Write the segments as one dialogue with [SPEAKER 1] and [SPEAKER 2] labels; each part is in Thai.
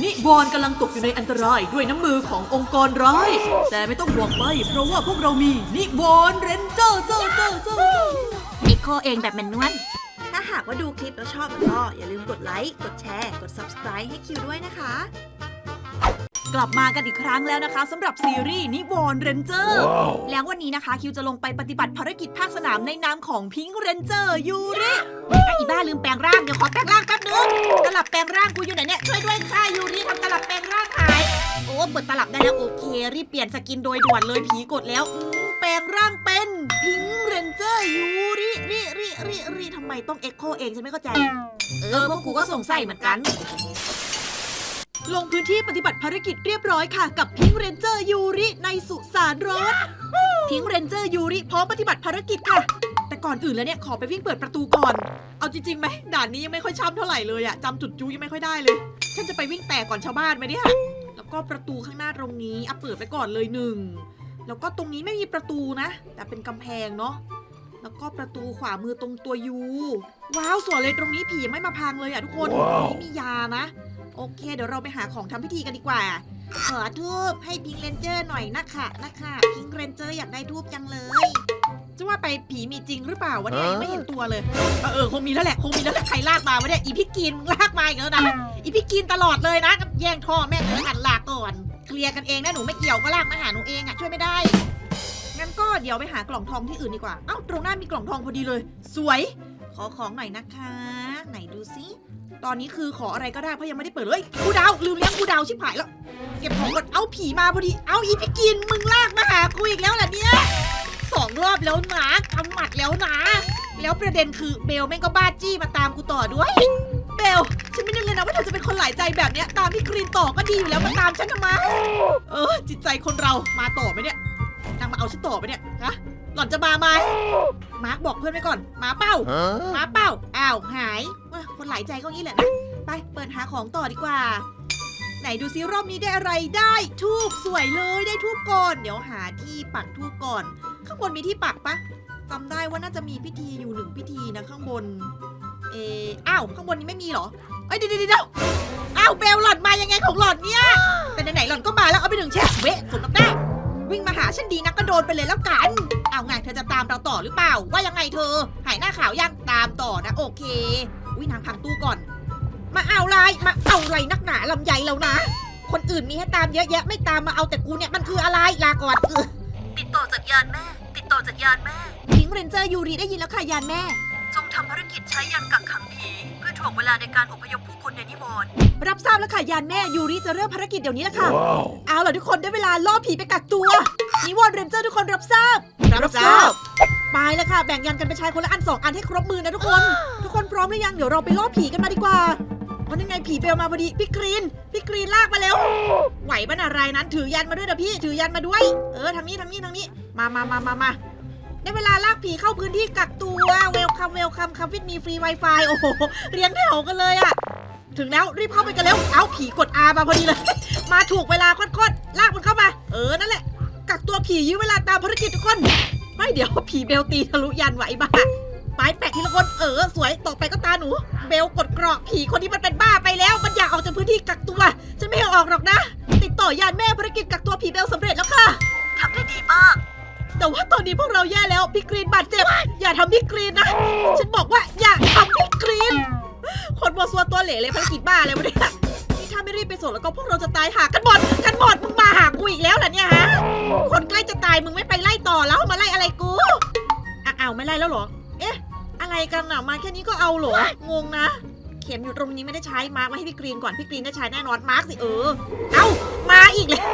[SPEAKER 1] นิวรณ์กำลังตกอยู่ในอันตรายด้วยน้ำมือขององค์กรร้าย แต่ไม่ต้องห่วงไป เพราะว่าพวกเรามีนิวรณ์เรนเจอร์เจอร์เจอร์เจอร์
[SPEAKER 2] เอ็กโคเองแบบแมนนวล
[SPEAKER 3] ถ้าหากว่าดูคลิปแล้วชอบแล้วก็อย่าลืมกดไลค์ กดแชร์ กด subscribe ให้คิวด้วยนะคะ
[SPEAKER 1] กลับมากันอีกครั้งแล้วนะคะสำหรับซีรีส์นิวรณ์เรนเจอร์แล้ววันนี้นะคะคิวจะลงไปปฏิบัติภารกิจภาคสนามในนามของพิงค์เรนเจอร์ยูริ
[SPEAKER 2] ไอ้บ้าลืมแปลงร่าง เดี๋ยวขอแปลงร่างแป๊บนึงตลับแปลงร่างกูอยู่ไหนเนี่ย ช่วยด้วยค่ะยูริทำตลับแปลงร่างหาย โอ้เปิดตลับได้แล้วโอเค รีบเปลี่ยนสกินโดยด่วนเลยผีกดแล้วอืมแปลงร่างเป็นพิงเรนเจอร์ยูริริริริริทำไมต้องเอ็กโคเองฉันไม่เข้าใจ เออพวกกูก็สงสัยเหมือนกัน
[SPEAKER 1] ลงพื้นที่ปฏิบัติภารกิจเรียบร้อยค่ะ กับพิงค์เรนเจอร์ยูริในสุสานรถพิงค์เรนเจอร์ยูริพร้อมปฏิบัติภารกิจค่ะ แต่ก่อนอื่นแล้วเนี่ย ขอไปวิ่งเปิดประตูก่อน เอาจริงๆไหมด่านนี้ยังไม่ค่อยช่ำเท่าไหร่เลยอะจำจุดจูยังไม่ค่อยได้เลย ฉันจะไปวิ่งแตกก่อนชาวบ้านไหมเนี่ยแล้วก็ประตูข้างหน้าตรงนี้อะเปิดไปก่อนเลยหนึ่งแล้วก็ตรงนี้ไม่มีประตูนะ แต่เป็นกำแพงเนาะแล้วก็ประตูขวามือตรงตัวยูว้าวสวยเลยตรงนี้ผียังไม่มาพังเลยอะทุกคนตรงนี้มียานะ โอเค เดี๋ยวเราไปหาของทำพิธีกันดีกว่า ขอทูบให้พิงเรนเจอร์หน่อยนะคะนะคะพิงเรนเจอร์อยากได้ทูบจังเลย จะว่าไปผีมีจริงหรือเปล่าวะเนี่ยยังไม่เห็นตัวเลย เออเออคงมีแล้วแหละคงมีแล้วแหละใครลากมาวะเนี่ยอีพี่กินลากมาอีกแล้วนะอีพี่กินตลอดเลยนะแย่งท่อแม่เลยหันลากก่อนเคลียร์กันเองนะหนูไม่เกี่ยวก็ลากมาหาหนูเองอะช่วยไม่ได้งั้นก็เดี๋ยวไปหากล่องทองที่อื่นดีกว่าเอ้าตรงหน้ามีกล่องทองพอดีเลย สวย ขอของหน่อยนะคะ ไหนดูซิตอนนี้คือขออะไรก็ได้เพราะยังไม่ได้เปิดเลยกูดาวลืมเลี้ยงกูดาวชิบหายแล้ว เก็บของก่อนเอาผีมาพอดีเอาอีพี่กินมึงลากมาหากูอีกแล้วเหรอเนี่ยสองรอบแล้วนะกำหมัดแล้วนะ แล้วประเด็นคือเบลแม่งก็บ้าจี้มาตามกูต่อด้วย เบลฉันไม่นึกเลยนะว่าเธอจะเป็นคนหลายใจแบบเนี้ยตามพี่กรีนต่อก็ดีอยู่แล้วมาตามฉันทำไมเออจิตใจคนเรามาต่อไหมเนี่ยนางมาเอาฉันต่อไหมเนี่ยฮะ หล่อนจะมาไหมมาร์กบอกเพื่อนไว้ก่อนมาเป้ามาเป้าอ้าวหายว่าคนหลายใจก็งี้แหละนะไปเปิดหาของต่อดีกว่า ไหนดูซิรอบนี้ได้อะไรได้ทูบสวยเลยได้ทูบก่อน เดี๋ยวหาที่ปักทูบก่อน ข้างบนมีที่ปักปะจำได้ว่าน่าจะมีพิธีอยู่หนึ่งพิธีนะข้างบน เอออ้าวข้างบนนี้ไม่มีเหรอเอ้ยเดี๋ยวเดี๋ยวเดี๋ยวอ้าวเบลหล่อนมายังไงของหล่อนเนี่ยแต่ไหนๆหล่อนก็มาแล้วเอาไปหนึ่งแช่เวะสมน้ำหน้า วิ่งมาหาฉันดีนักก็โดนไปเลยแล้วกัน เอาไงเธอจะตามเราต่อหรือเปล่า ว่ายังไงเธอ หายหน้าขาวยังตามต่อนะโอเค อุ้ยนางพังตู้ก่อน มาเอาอะไรมาเอาอะไรนักหนาลำใหญ่แล้วนะ คนอื่นมีให้ตามเยอะแยะไม่ตามมาเอาแต่กูเนี่ยมันคืออะไรลาก่อนเออ
[SPEAKER 3] ติดต่อจากยานแม่ ติดต่อจากยานแม่
[SPEAKER 1] พิงค์เรนเจอร์ยูรีได้ยินแล้วค่ะยานแม่
[SPEAKER 3] จงทำภารกิจใช้ยันกักขังผีเพื่อถ่วงเวลาในการอพยพผู้ คนในนิวรณ์
[SPEAKER 1] รับทราบแล้วค่ะยานแม่ยูริจะเริ่มภารกิจเดี๋ยวนี้แล้วค่ะ เอาล่ะทุกคนได้เวลาล่อผีไปกักตัวนิวอนเรนเจอร์ทุกคนรับทราบ
[SPEAKER 3] รับทราบ
[SPEAKER 1] ไปแล้วค่ะแบ่งยันกันไปใช้คนละอันสองอันให้ครบมือนะทุกคน ทุกคนพร้อมหรือยังเดี๋ยวเราไปล่อผีกันมาดีกว่าเพราะนั่นไงผีเบลมาพอดีพี่กรีนพี่กรีนลากมาเร็วไหวปะนะรายนั้นถือยันมาด้วยนะพี่ถือยันมาด้วย เออทางนี้ทางนี้ทางนี้ มามามามามาได้เวลาลากผีเข้าพื้นที่กักตัวเวลคัมเวลคัมคัมฟิตมีฟรีไวไฟโอ้โหเรียงแถวกันเลยอะ ถึงแล้วรีบเข้าไปกันเร็ว เอาผีกด R มาพอดีเลย มาถูกเวลาโคตรๆลากมันเข้ามา เออ นั่นแหละ กักตัวผียื้อเวลาตามภารกิจทุกคนไม่เดี๋ยวผีเบลตีทะลุยันไหวบ้าไปแปะทีละคนเออสวยต่อไปก็ตาหนู เบลกดเกราะผีคนนี้มันเป็นบ้าไปแล้ว มันอยากออกจากพื้นที่กักตัว ฉันไม่ให้ออกหรอกนะ ติดต่อยานแม่ภารกิจกักตัวผีเบลสำเร็จแล้วค่ะ
[SPEAKER 3] ทำได้ดีมาก
[SPEAKER 1] แต่ว่าตอนนี้พวกเราแย่แล้วพี่กรีนบาดเจ็บอย่าทำพี่กรีนนะ ฉันบอกว่าอย่าทำพี่กรีน คนบัวซัวตัวเหล่เลยภารกิจบ้าอะไรวะเนี่ยนี่ถ้าไม่รีบไปส่งแล้วก็พวกเราจะตายหากันหมดกันหมดมึงมาหากูอีกแล้วเหรอเนี่ยฮะ คนใกล้จะตายมึงไม่ไปไล่ต่อแล้วมาไล่อะไรกูอะอ้าวไม่ไล่แล้วเหรอ เอ๊ะ อะไรกันอะมาแค่นี้ก็เอาเหรองงนะเข็มอยู่ตรงนี้ไม่ได้ใช้มาร์กไว้ให้พี่กรีนก่อนพี่กรีนได้ใช้แน่นอนมาร์กสิเออ เอ้ามาอีกแล้ว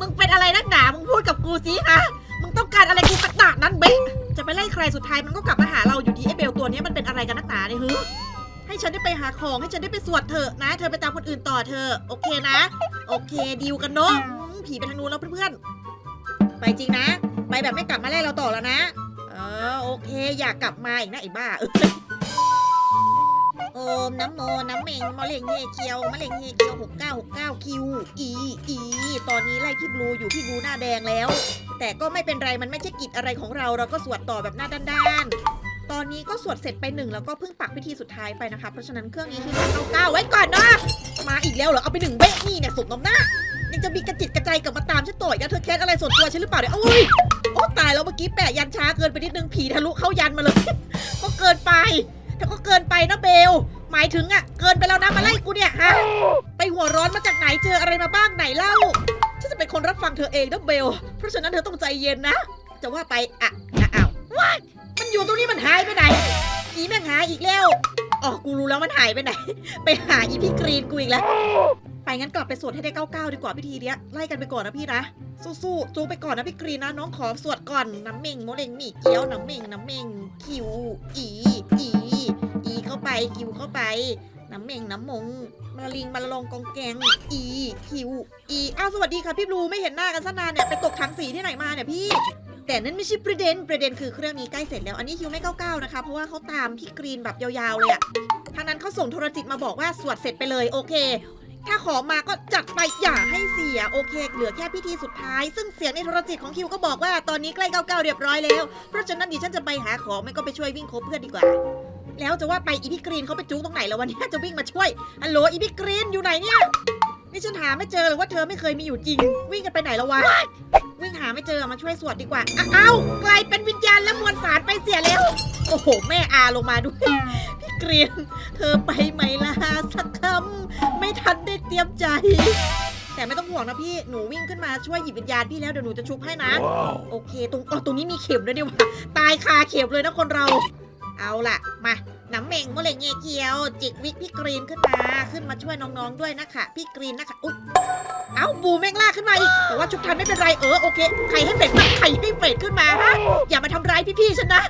[SPEAKER 1] มึงเป็นอะไรนักหนา มึงพูดกับกูสิฮะมึงต้องการอะไรกูขนาดนั้นเบ๊ะจะไปไล่ใครสุดท้ายมันก็กลับมาหาเราอยู่ดีไอ้เบลตัวนี้มันเป็นอะไรกันนักหนาเนี่ยฮึ ให้ฉันได้ไปหาของให้ฉันได้ไปสวดเถอะนะ เธอไปตามคนอื่นต่อเธอ โอเคนะ โอเคดีลกันเนาะอืมผีไปทางนู้นแล้วเพื่อนๆ ไปจริงนะ ไปแบบไม่กลับมาไล่เราต่อแล้วนะ เออโอเค อยากกลับมาอีกนะไอ้บ้าเออโอมน้ำโมน้ำเมงมะเร็งเฮเคียวมะเร็งเฮเคียวหกเก้าหกเก้าคิวอีอีตอนนี้ไล่พี่บลูอยู่พี่บลูหน้าแดงแล้ว แต่ก็ไม่เป็นไรมันไม่ใช่กิจอะไรของเราเราก็สวดต่อแบบหน้าด้านๆ ตอนนี้ก็สวดเสร็จไปหนึ่งแล้วก็เพิ่งปักพิธีสุดท้ายไปนะคะ เพราะฉะนั้นเครื่องนี้คือเก้าเก้าไว้ก่อนนะ มาอีกแล้วเหรอ เอาไปหนึ่งเบ๊ะนี่เนี่ยสมน้ำหน้า ยังจะมีกระจิตกระใจกลับมาตามฉันต่อยกันเธอแค้นอะไรส่วนตัวฉันหรือเปล่าเนี่ยโอ้ยโอ้ตายแล้วเมื่อกี้แปะยันช้าเกินไปนิดนึงผีทะลุเข้ายันมาเลย ก็เกินไปแต่ก็เกินไปนะเบล หมายถึงอะเกินไปแล้วนะมาไล่กูเนี่ยฮะ ไปหัวร้อนมาจากไหนเจออะไรมาบ้างไหนเล่า ฉันจะเป็นคนรับฟังเธอเองนะเบล เพราะฉะนั้นเธอต้องใจเย็นนะ จะว่าไปอะอะอ้าว มันอยู่ตรงนี้มันหายไปไหนผีแม่งหายอีกแล้วอ๋อกูรู้แล้วมันหายไปไหน ไปหาอีพี่กรีนกูอีกแล้ว ไปงั้นกลับไปสวดให้ได้เก้าเก้าดีกว่าพิธีเนี้ยไล่กันไปก่อนนะพี่นะ สู้ๆจูงไปก่อนนะพี่กรีนนะน้องขอสวดก่อนน้ำเม่งโมเลงหมี่เกี๊ยวน้ำเม่งน้ำเม่งคิวอีอีอีเข้าไปคิวเข้าไปน้ำเม่งน้ำมงมาลิงมาลงกองแกง อีคิวอีอ้าวสวัสดีค่ะพี่บลูไม่เห็นหน้ากันซะนานเนี่ยไปตกถังสีที่ไหนมาเนี่ยพี่ แต่นั่นไม่ใช่ประเด็น ประเด็นคือเครื่องนี้ใกล้เสร็จแล้ว อันนี้คิวไม่เก้าเก้านะคะ เพราะว่าเขาตามพี่กรีนแบบยาวๆเลยอะทางนั้นเขาส่งโทรจิตมาบอกว่าสวดเสร็จไปเลยโอเค ถ้าขอมาก็จัดไปอย่าให้เสียโอเค เหลือแค่พิธีสุดท้าย ซึ่งเสียงในโทรจิตของคิวก็บอกว่าตอนนี้ใกล้เก้าเก้าเรียบร้อยแล้ว เพราะฉะนั้นดิฉันจะไปหาของไม่ก็ไปช่วยวิ่งคบเพื่อนดีกว่า แล้วจะว่าไปอีพี่กรีนเขาไปจุกตรงไหนแล้ววันนี้จะวิ่งมาช่วยฮัลโหลอีพี่กรีนอยู่ไหนเนี่ยนี่ฉันหาไม่เจอเลยว่าเธอไม่เคยมีอยู่จริง วิ่งกันไปไหนแล้ววะ หาไม่เจอมาช่วยสวดดีกว่าอ้าอ้าวกลายเป็นวิญญาณและมวลสารไปเสียแล้ว โอ้โห แม่อาลงมาด้วย พี่กรีนเธอไปไหมล่ะสักคำไม่ทันได้เตรียมใจ แต่ไม่ต้องห่วงนะพี่ หนูวิ่งขึ้นมาช่วยหยิบวิญญาณพี่แล้วเดี๋ยวหนูจะชุบให้นะ โอเค ตรงอ๋อตรงนี้มีเข็มด้วยดีว่าตายคาเข็มเลยนะคนเรา เอาล่ะ มาน้ำเมงมะเร็งเงเกียว จิกวิกพี่กรีนขึ้นมา ขึ้นมาช่วยน้องๆด้วยนะคะ พี่กรีนนะคะ อุ๊ย เอ้าบูแม่งลากขึ้นมาอีก แต่ว่าชุบทันไม่เป็นไรเออโอเคใครให้เฟดมาใครให้เฟดขึ้นมาฮะอย่ามาทำร้ายพี่ๆฉันนะ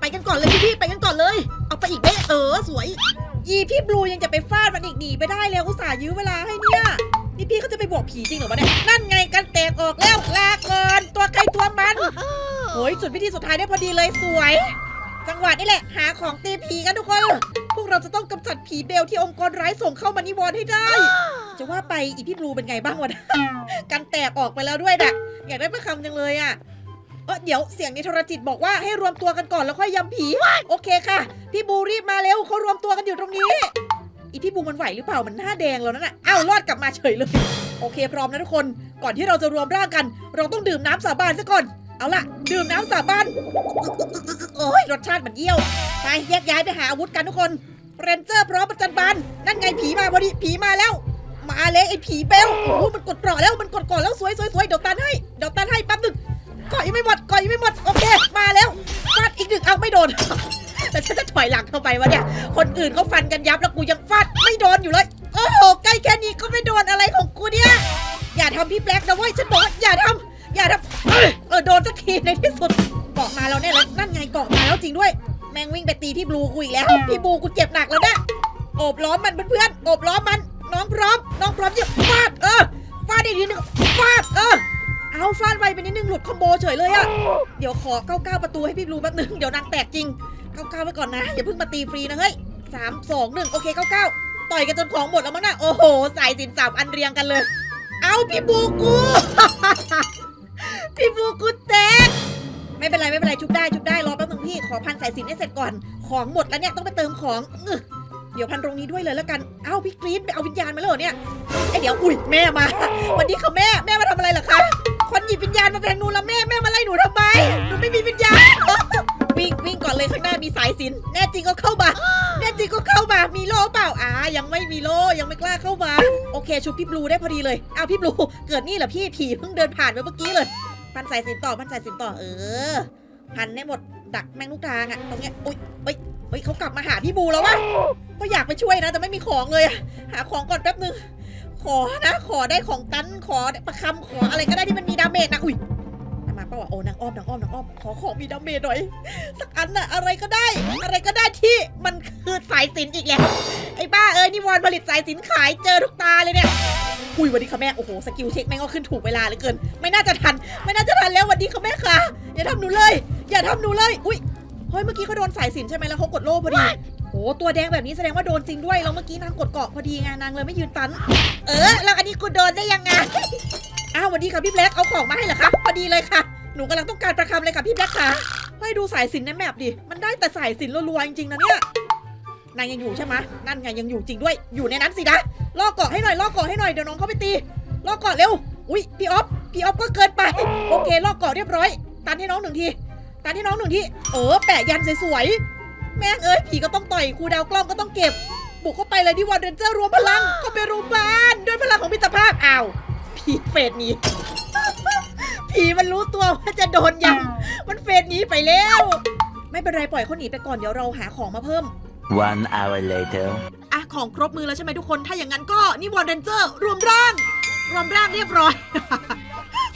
[SPEAKER 1] ไปกันก่อนเลยพี่ๆไปกันก่อนเลย เอาไปอีกเบ้เออสวย อีพี่บลูยังจะไปฟาดมันอีกหนีไปได้แล้วอุตส่าห์ยื้อเวลาให้เนี่ยนี่พี่เขาจะไปบอกผีจริงเหรอวะเนี่ยนั่นไงกันแตกออกแล้วลาก่อนตัวใครตัวมันโอ้ยจุดพิธีสุดท้ายได้พอดีเลยสวย จังหวะนี่แหละหาของตีผีกันทุกคน พวกเราจะต้องกำจัดผีเบลที่องค์กรร้ายส่งเข้ามานิวรณ์ให้ได้ จะว่าไปอีพี่บลูเป็นไงบ้างวะ กันแตกออกไปแล้วด้วยนะอยากได้ประคำจังเลยอะเออเดี๋ยวเสียงในโทรจิตบอกว่าให้รวมตัวกันก่อนแล้วค่อยยำผี โอเคค่ะ พี่บูรีบมาเร็วเขารวมตัวกันอยู่ตรงนี้ อีพี่บูมันไหวหรือเปล่ามันหน้าแดงแล้วนั่นน่ะอ้าวรอดกลับมาเฉยเลย โอเคพร้อมนะทุกคน ก่อนที่เราจะรวมร่างกัน เราต้องดื่มน้ำสาบานซะก่อน เอาล่ะ ดื่มน้ำสาบานโอ้ยรสชาติมันเยี่ยวไปแยกย้ายไปหาอาวุธกันทุกคนเรนเจอร์พร้อมประจันบานนั่นไงผีมาพอดีผีมาแล้ว มาเลยไอ้ผีเบลโอ้โหมันกดเปราะแล้วมันกดก่อนแล้วสวยสวยสวยเดี๋ยวตันให้เดี๋ยวตันให้แป๊บหนึงก่อยยังไม่หมดก่อยยังไม่หมดโอเคมาแล้วฟาดอีกหนึ่งเอาไม่โดน แต่ฉันจะถอยหลังเข้าไปวะเนี่ยคนอื่นเขาฟันกันยับแล้วกูยังฟาดไม่โดนอยู่เลยโอ้โหใกล้แค่นี้ก็ไม่โดนอะไรของกูเนี่ยอย่าทำพี่แบล็กนะเว้ยฉันบอกว่าอย่าทำอย่าทำเอ้ยเออโดนสักทีในที่สุดเกาะมาแล้วเนี่ยแล้วนั่นไงเกาะมาแล้วจริงด้วย แม่งวิ่งไปตีพี่บลูกูอีกแล้วพี่บลูกูเจ็บหนักแล้วนะโอบล้อมมันเพื่อนๆโอบล้อมมันน้อง พร้อมน้องพร้อมจะฟาดเออฟาดอีกทีหนึงฟาดเออเอาฟาดไวไปนิดนึงหลุดคอมโบเฉยเลยอะเดี๋ยวขอ99ประตูให้พี่บลูแป๊บนึงเดี๋ยวนางแตกจริง99ไว้ก่อนนะอย่าเพิ่งมาตีฟรีนะเฮ้ยสามสองหนึ่งโอเค99ต่อยกันจนของหมดแล้วมั้งนะโอ้โหสายสินสามอันเรียงกันเลย เอาพี่บูกูพี่บูกูแตกไม่เป็นไรไม่เป็นไรชุบได้ชุบได้รอแป๊บนึงพี่ขอพันสายสินให้เสร็จก่อนของหมดแล้วเนี่ยต้องไปเติมของอึเดี๋ยวพันตรงนี้ด้วยเลยแล้วกัน เอ้าพี่กรีนไปเอาวิญญาณมาแล้วเนี่ยไอเดี๋ยวอุ้ยแม่มาวันนี้ค่ะแม่แม่มาทำอะไรเหรอคะ คนหยิบวิญญาณมาเป็นนูนแล้วแม่แม่มาไล่หนูทำไมหนูไม่มีวิญญาณวิ่งวิ่งก่อนเลยข้างหน้ามีสายสินแน่จริงก็เข้ามาแน่จริงก็เข้ามามีโล่เปล่าอ่ายังไม่มีโล่ยังไม่กล้าเข้ามาโอเคชุบพี่บลูได้พอดีเลยอ้าวพี่บลูเกิดนี่เหรอพี่ผีเพิ่งเดินผ่านไปเมื่อกี้เลย พันสายสินต่อพันสายสินต่อเออ พันได้หมดดักแมงลูกกลางอะตรงเนี้ยอุ้ยเอ้ย เฮ้ยเขากลับมาหาพี่บูแล้ววะก็อยากไปช่วยนะแต่ไม่มีของเลยอะหาของก่อนแป๊บนึง ขอนะขอได้ของตันขอประคำขออะไรก็ได้ที่มันมีดาเมจนะอุ้ยมาเปล่าวะโอ้นางอ้อมนางอ้อมนางอ้อมขอของมีดาเมจหน่อยสักอันน่ะอะไรก็ได้ อะไรก็ได้ที่มันคือสายสินอีกแล้วไอ้บ้าเอ้ยนี่วอนผลิตสายสินขายเจอทุกตาเลยเนี่ยอุ้ยวันนี้ค่ะแม่โอ้โหสกิลเช็คแม่งก็ขึ้นถูกเวลาเหลือเกิน ไม่น่าจะทัน ไม่น่าจะทันแล้ววันนี้ค่ะแม่ค่ะอย่าทำหนูเลย อย่าทำหนูเลย อุ้ย เฮ้ยเมื่อกี้เขาโดนสายสินใช่ไหมแล้วเขากดโล่พอดีโอ้ตัวแดงแบบนี้แสดงว่าโดนจริงด้วยแล้วเมื่อกี้นางกดเกาะพอดีไงนางเลยไม่ยืนตัน เออแล้วอันนี้กูโดนได้ยังไงอ้าวสวัสดีค่ะพี่แบล็คเอาของมาให้เหรอคะพอดีเลยค่ะ หนูกำลังต้องการประคำเลยค่ะพี่แบล็คค่ะเฮ้ยดูสายสินในแมปดิมันได้ได้แต่สายสินรัวๆจริงๆนะเนี่ยนายยังอยู่ใช่ไหมะนั่นไงยังอยู่จริงด้วย อยู่ในนั้นสินะล่อเกาะให้หน่อยล่อเกาะให้หน่อยเดี๋ยวน้องเข้าไปตีล่อเกาะเร็ว อุ้ยพี่ออฟพี่ออฟก็เกินไป โอเคล่อเกาะเรียบร้อย ตันให้น้องหนึ่งที ตันให้น้องหนึ่งทีเออ แปะยันสวยๆ แม่งเอ้ย ผีก็ต้องต่อยครูดาวกล้องก็ต้องเก็บ บุกเข้าไปเลยที่วันเรนเจอร์รวมพลังเข้าไปรุมบ้านด้วยพลังของมิตรภาพอ้าวผีเฟสหนี้ ผีมันรู้ตัวว่าจะโดนยำมันเฟสหนี้ไปแล้ว ไม่เป็นไรปล่อยเขาหนีไปก่อนเดี๋ยวเราหาของมาเพิ่ม
[SPEAKER 4] One hour later.
[SPEAKER 1] อะของครบมือแล้วใช่ไหมทุกคน ถ้าอย่างนั้นก็นี่วอร์เรนเจอร์ รวมร่าง รวมร่างเรียบร้อย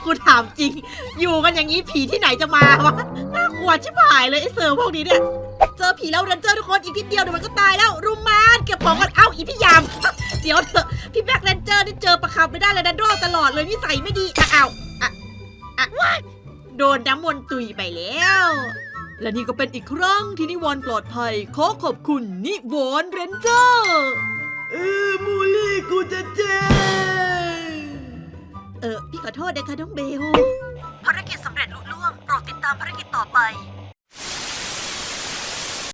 [SPEAKER 1] กูถามจริง อยู่กันอย่างนี้ผีที่ไหนจะมาวะน่ากลัวชิบหายเลยไอ้เสือพวกนี้เนี่ย เจอผีแล้วเรนเจอร์ทุกคนอีกนิดเดียวเดี๋ยวมันก็ตายแล้วรุมมานเก็บของกันเอ้าอีพี่ยาม เดี๋ยวเถอะพี่แบ็คเรนเจอร์นี่เจอประคับไม่ได้เลยนะรอดตลอดเลยนิสัยไม่ดีอะอ้าวอะอะโดนน้ำมนต์ตุยไปแล้ว และนี่ก็เป็นอีกครั้งที่นิวอนปลอดภัย ขอขอบคุณนิวอนเรนเจอร์เออมูลี่กูจะเจ็บ เออพี่ขอโทษนะคะน้องเบล ภารกิจสำเร็จลุล่วง โปรดติดตามภารกิจต่อไป